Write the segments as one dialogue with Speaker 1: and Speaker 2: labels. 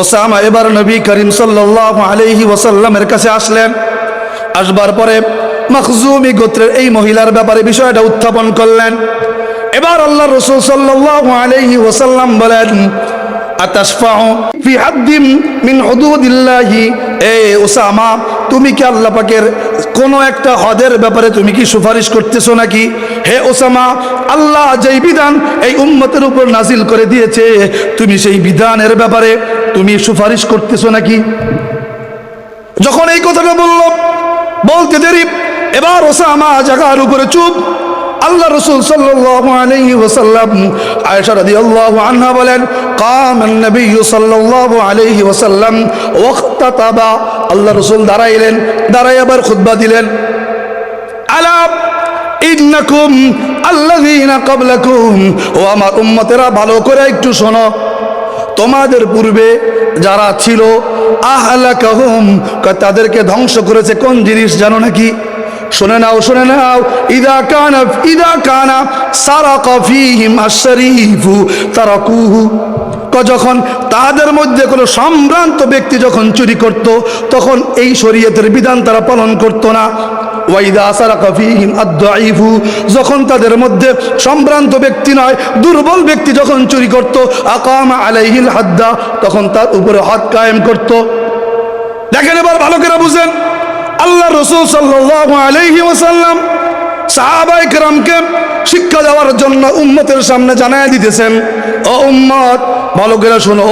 Speaker 1: Osama এবার নবী করিম সাল্লাহ আলহি ওসাল্লামের কাছে আসলেন। আসবার পরে মখজুমি গোত্রের এই মহিলার ব্যাপারে বিষয়টা উত্থাপন করলেন। এবার আল্লাহ রসুল সাল্লাহ আলহি ওসাল্লাম বলেন, আতাশফাউ ফি হাদ্দিম মিন হুদুদিল্লাহি, এ ওসামা তুমি কি আল্লাহ পাকের কোনো একটা হদের ব্যাপারে তুমি কি সুপারিশ করতেছো নাকি? হে ওসামা, আল্লাহ যেই বিধান এই উম্মতের উপর নাজিল করে দিয়েছে, তুমি সেই বিধানের ব্যাপারে তুমি সুপারিশ করতেছো নাকি? যখন এই কথাটা বলল, বলতে দেরি, এবার ওসামা জাগার উপরে চুপ আল্লাহ রসুল সাল্লাল্লাহু আলাইহি ওয়াসাল্লাম আয়েশা রাদিয়াল্লাহু আনহা বলেন কাম নবী সাল্লাল্লাহু আলাইহি ওয়াসাল্লাম ওয়াক্তাতাবা। আল্লাহ রসুল দাঁড়াইলেন দাঁড়াই আবার খুতবা দিলেন। আলা, ইন্নাকুম আল্লাযীনা ক্বাবলাকুম ও আমার উম্মতেরা, ভালো করে একটু শোনো। তোমাদের পূর্বে যারা ছিল, আহলাকাহুম, তাদেরকে ধ্বংস করেছে কোন জিনিস জানো নাকি? শুনে নাও শুনে নাও। ইদা কানা ইদা কানা সারাকা ফীহিম আশ-শরীফু তারাকুহু। যখন তাদের মধ্যে কোনো সম্ভ্রান্ত ব্যক্তি যখন চুরি করত, তখন এই শরীয়তের বিধান তারা পালন করত না। ওয়াইদা সারাকা ফীহিম আদ-দাঈফু, যখন তাদের মধ্যে সম্ভ্রান্ত ব্যক্তি নয়, দুর্বল ব্যক্তি যখন চুরি করত, আকামা আলাইহিল হাদ্দা, তখন তার উপরে হদ কায়েম করত। দেখেন এবার ভালো করে বুঝেন। আল্লাহ রসুল সাল্লাহ আলহি ওসাল্লাম সাহাবাই কেরামকে শিক্ষা দেওয়ার জন্য উম্মতের সামনে জানাই দিতেছেন, ও উম্মত, ভালো করে শোনো,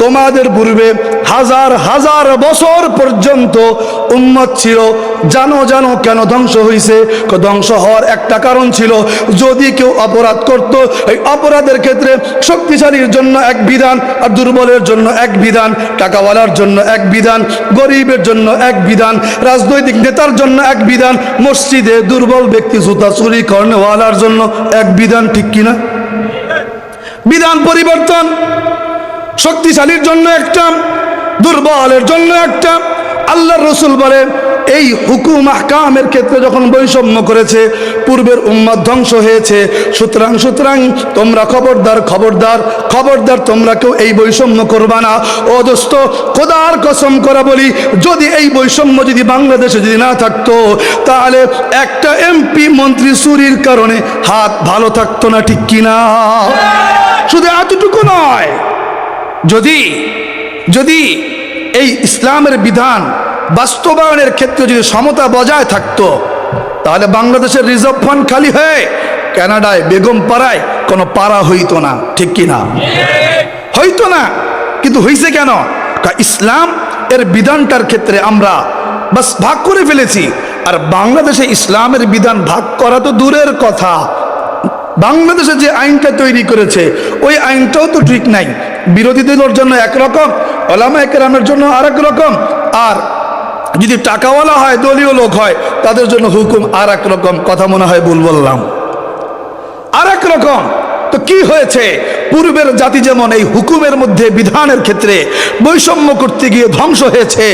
Speaker 1: তোমাদের পূর্বে হাজার হাজার বছর পর্যন্ত উম্মত ছিল। জানো জানো কেন ধ্বংস হয়েছে ধ্বংস হওয়ার একটা কারণ ছিল, যদি কেউ অপরাধ করত, এই অপরাধের ক্ষেত্রে শক্তিশালীর জন্য এক বিধান আর দুর্বলের জন্য এক বিধান, টাকাওয়ালার জন্য এক বিধান, গরিবের জন্য এক বিধান, রাজনৈতিক নেতার জন্য এক বিধান, মসজিদে দুর্বল ব্যক্তি জুতা চুরি কর্নেওয়ালার জন্য এক বিধান, ঠিক কিনা বিধান পরিবর্তন, শক্তিশালীর জন্য একটা দুর্বলের জন্য একটা। আল্লাহ রসুল বলেন, এই হুকুম আহকামের ক্ষেত্রে যখন বৈষম্য করেছে, পূর্বের উম্মত ধ্বংস হয়েছে, সুতরাং সুতরাং তোমরা খবরদার খবরদার খবরদার, তোমরা কেউ এই বৈষম্য করবা না। ও দোস্ত, খোদার কসম করা বলি, যদি এই বৈষম্য যদি বাংলাদেশে যদি না থাকতো, তাহলে একটা এমপি মন্ত্রী চুরির কারণে হাত ভালো থাকতো না, ঠিক কিনা? শুধু এতটুকু নয়, যদি যদি এই ইসলামের বিধান বাস্তবায়নের ক্ষেত্রে যদি সমতা বজায় থাকতো, তাহলে বাংলাদেশের রিজার্ভ ফান্ড খালি হয়ে কানাডায় বেগম পাড়ায় কোনো পাড়া হইতো না, ঠিক কি না? হইতো না, কিন্তু হইছে কেন? ইসলাম এর বিধানটার ক্ষেত্রে আমরা বাস ভাগ করে ফেলেছি, আর বাংলাদেশে ইসলামের বিধান ভাগ করা তো দূরের কথা। বাংলাদেশে যে আইনটা তৈরি করেছে, ওই আইনটাও তো ঠিক নাই। বিরোধী দলের জন্য একরকম ওলামা একরামের জন্য আরেক রকম। আর যদি টাকাওয়ালা হয়, দলীয় লোক হয়, তাদের জন্য হুকুম আর রকম। কথা মনে হয় ভুল বললাম। আর রকম। তো কি হয়েছে? পূর্বের জাতি যেমন এই হুকুমের মধ্যে বিধানের ক্ষেত্রে বৈষম্য করতে গিয়ে ধ্বংস হয়েছে,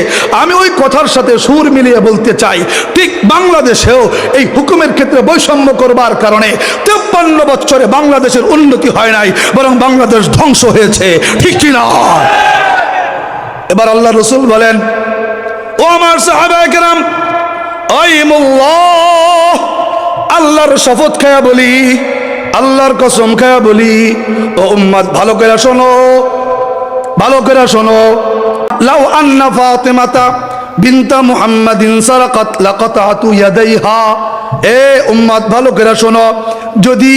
Speaker 1: আমি ওই কথার সাথে সুর মিলিয়ে বলতে চাই, ঠিক বাংলাদেশেও এই হুকুমের ক্ষেত্রে বৈষম্য করবার কারণে তেপ্পান্ন বছরে বাংলাদেশের উন্নতি হয় নাই, বরং বাংলাদেশ ধ্বংস হয়েছে। ঠিক কি না? এবার আল্লাহ রসুল বলেন, ও আমার সাহাবাহাম আল্লাহর শপথ খায়া বলি আল্লাহর কসম খায়া বলি, ও উম্মাদ, ভালো করে শোনো, ভালো করে শোনো। লাউ আন্না ফাতেমাতা বিনতা মুহাম্মাদিন সারাকাত লাকাতাতু ইয়াদাইহা। এ উম্মাদ, ভালো করে শোনো, যদি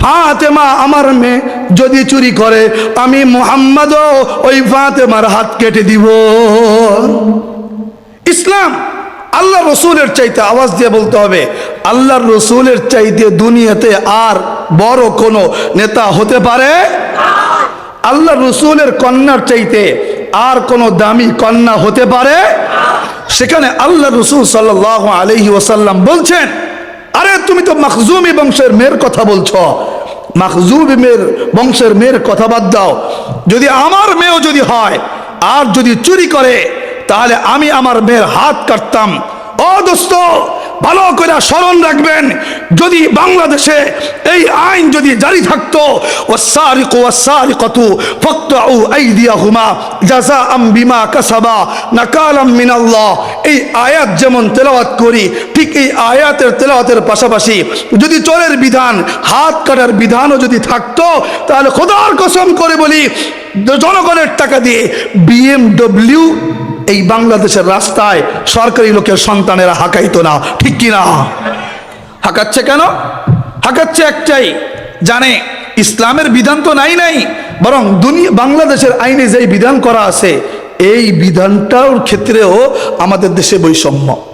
Speaker 1: ফাতেমা আমার মেয়ে যদি চুরি করে, আমি মুহাম্মাদও ওই ফাতেমার হাত কেটে দিব। ইসলাম আল্লাহ রসুলের চাইতে আওয়াজ দিয়ে বলতে হবে, আল্লাহর রসুলের চাইতে দুনিয়াতে আর বড় কোনো নেতা হতে পারে? আল্লাহ রসুলের কন্যার চাইতে আর কোনো দামি কন্যা হতে পারে? সেখানে আল্লাহ রসুল সাল্লাহ আলহি ওসাল্লাম বলছেন, আরে তুমি তো মখজুমি বংশের মেয়ের কথা বলছো। মখজুমি মেয়ের, বংশের মেয়ের কথা বাদ দাও। যদি আমার মেয়েও যদি হয়, আর যদি চুরি করে তাহলে আমি আমার মেয়ের হাত কাটতাম। ও দোস্ত, ভালো করে স্মরণ রাখবেন, যদি বাংলাদেশে এই আইন যদি জারি থাকতো ওয়াসারিকু ওয়াসারিকাতু ফাকতাউ আইদিয়াহুমা জাযাআম বিমা কাসাবা নাকালাম মিনাল্লাহ। এই আয়াত যেমন তেলাওয়াত করি, ঠিক এই আয়াতের তেলাওয়াতের পাশাপাশি যদি চোরের বিধান, হাত কাটার বিধানও যদি থাকতো, তাহলে খোদার কসম করে বলি, জনগণের টাকা দিয়ে বিএমডব্লিউ এই বাংলাদেশের রাস্তায় সরকারি লোকের সন্তানেরা হাঁকাইত না, ঠিক কিনা হাঁকাচ্ছে কেন? হাঁকাচ্ছে একটাই, জানে ইসলামের বিধান তো নাই নাই, বরং দুনিয়া বাংলাদেশের আইনে যেই বিধান করা আছে, এই বিধানটার ক্ষেত্রেও আমাদের দেশে বৈষম্য।